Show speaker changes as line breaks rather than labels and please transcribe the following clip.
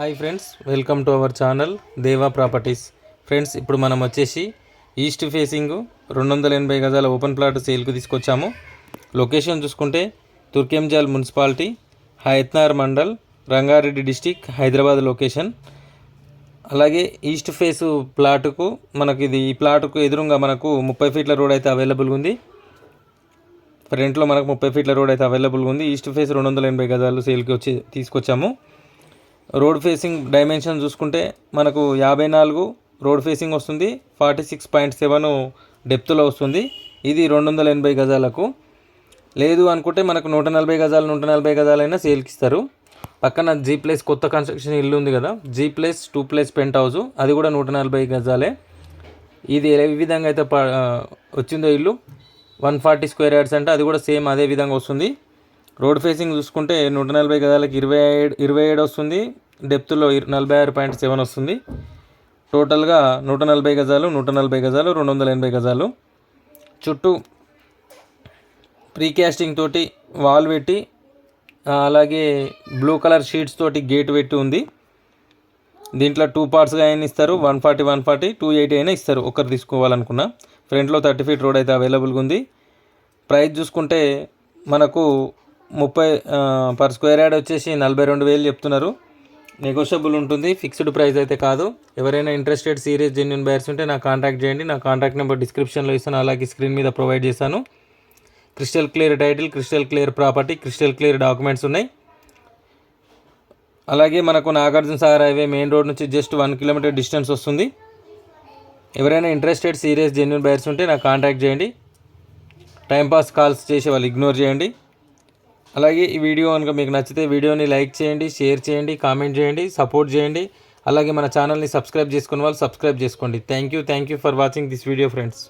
Hi friends welcome to our channel Deva properties. Friends ఇప్పుడు మనం వచ్చేసి ఈస్ట్ ఫేసింగ్ రెండు వందల ఎనభై గజాల ఓపెన్ ప్లాట్ సేల్కి తీసుకొచ్చాము. లొకేషన్ చూసుకుంటే Turkayamjal municipality Hayathnagar mandal Rangareddy district Hyderabad location. అలాగే ఈస్ట్ ఫేస్ ప్లాటుకు మనకి ఇది ఈ ప్లాటుకు ఎదురుగా మనకు ముప్పై ఫీట్ల రోడ్ అయితే అవైలబుల్గా ఉంది. ఫ్రంట్లో మనకు ముప్పై ఫీట్ల రోడ్ అయితే అవైలబుల్గా ఉంది. ఈస్ట్ ఫేస్ రెండు వందల ఎనభై గజాలు సేల్కి వచ్చి తీసుకొచ్చాము. రోడ్ ఫేసింగ్ డైమెన్షన్ చూసుకుంటే మనకు యాభై నాలుగు రోడ్ ఫేసింగ్ వస్తుంది ఫార్టీ సిక్స్ పాయింట్ సెవెన్ డెప్త్లో వస్తుంది. ఇది రెండు వందల ఎనభై గజాలకు. లేదు అనుకుంటే మనకు నూట నలభై గజాలు నూట నలభై గజాలైనా సేల్కి ఇస్తారు. పక్కన జీ ప్లేస్ కొత్త కన్స్ట్రక్షన్ ఇల్లు ఉంది కదా G plus two plus penthouse అది కూడా నూట నలభై గజాలే. ఇది ఏ విధంగా అయితే ప- వచ్చిందో ఇల్లు వన్ ఫార్టీ స్క్వేర్ యార్డ్స్ అంటే అది కూడా సేమ్ అదే విధంగా వస్తుంది. రోడ్ ఫేసింగ్ చూసుకుంటే నూట నలభై గదాలకి ఇరవై ఏడు ఇరవై ఏడు వస్తుంది. డెప్త్లో నలభై ఆరు పాయింట్ సెవెన్ వస్తుంది. టోటల్గా నూట నలభై గజాలు నూట నలభై గజాలు రెండు వందల ఎనభై గజాలు. చుట్టూ ప్రీ క్యాస్టింగ్ తోటి వాల్ పెట్టి అలాగే బ్లూ కలర్ షీట్స్ తోటి గేట్ పెట్టి ఉంది. దీంట్లో టూ పార్ట్స్గా అయినా ఇస్తారు. One forty one forty two eighty అయినా ఇస్తారు. ఒకరు తీసుకోవాలనుకున్నా. ఫ్రంట్లో థర్టీ ఫీట్ రోడ్ అయితే అవైలబుల్గా ఉంది. ప్రైస్ చూసుకుంటే మనకు ముప్పై పర్ స్క్వేర్ యార్డ్ వచ్చేసి నలభై రెండు వేలు చెప్తున్నారు. నెగోషియబుల్ ఉంటుంది ఫిక్స్డ్ ప్రైస్ అయితే కాదు. ఎవరైనా ఇంట్రెస్టెడ్ సీరియస్ జెన్యున్ బయర్స్ ఉంటే నాకు కాంటాక్ట్ చేయండి. నా కాంటాక్ట్ నెంబర్ డిస్క్రిప్షన్లో ఇస్తాను అలాగే స్క్రీన్ మీద ప్రొవైడ్ చేశాను crystal clear title crystal clear property crystal clear documents ఉన్నాయి. అలాగే మనకు Nagarjuna Sagar highway main road నుంచి జస్ట్ వన్ కిలోమీటర్ డిస్టెన్స్ వస్తుంది. ఎవరైనా ఇంట్రెస్టెడ్ సీరియస్ జెన్యున్ బయర్స్ ఉంటే నాకు కాంటాక్ట్ చేయండి. టైంపాస్ కాల్స్ చేసే వాళ్ళు ఇగ్నోర్ చేయండి. అలాగే ఈ వీడియో కనుక మీకు నచ్చితే వీడియోని లైక్ చేయండి షేర్ చేయండి కామెంట్ చేయండి సపోర్ట్ చేయండి. అలాగే మన ఛానల్ని సబ్స్క్రైబ్ చేసుకున్న వాళ్ళు సబ్స్క్రైబ్ చేసుకోండి. Thank you thank you for watching this video friends